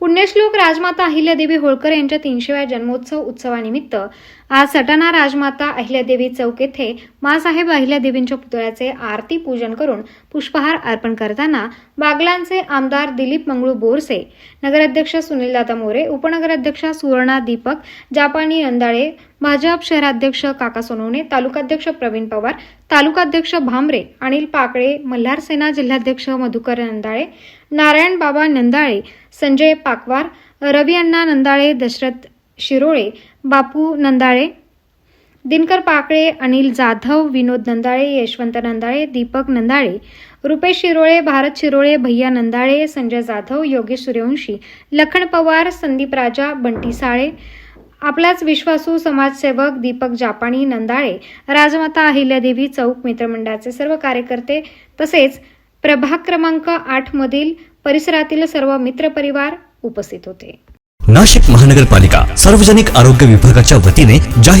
पुण्यश्लोक राजमाता अहिल्यादेवी होळकर यांच्या तीनशेव्या जन्मोत्सव उत्सवानिमित्त आज सटाणा राजमाता अहिल्यादेवी चौक येथे मासाहेब अहिल्यादेवींच्या पुतळ्याचे आरती पूजन करून पुष्पहार अर्पण करताना बागलांचे आमदार दिलीप मंगळू बोरसे नगराध्यक्ष सुनीलदादा मोरे उपनगराध्यक्षा सुवर्णा दीपक जापानी रंदाळे भाजप शहराध्यक्ष काका सोनवणे तालुकाध्यक्ष प्रवीण पवार तालुकाध्यक्ष भामरे अनिल पाकळे मल्हार सेना जिल्हाध्यक्ष मधुकर नंदाळे नारायण बाबा नंदाळे संजय पाकवार रवी अण्णा नंदाळे दशरथ शिरोळे बापू नंदाळे दिनकर पाकळे अनिल जाधव विनोद नंदाळे यशवंत नंदाळे दीपक नंदाळे रुपेश शिरोळे भारत शिरोळे भैया नंदाळे संजय जाधव योगेश सूर्यवंशी लखन पवार संदीप राजा बंटी साळे आपलाच विश्वासू समाजसेवक दीपक जापानी नंदाळे राजमाता अहिल्यादेवी चौक मित्रमंडळाचे सर्व कार्यकर्ते तसेच प्रभाग क्रमांक आठ मधील परिसरातील सर्व मित्रपरिवार उपस्थित होते. नाशिक महानगरपालिका सार्वजनिक आरोग्य विभागाच्या वतीने जाहीर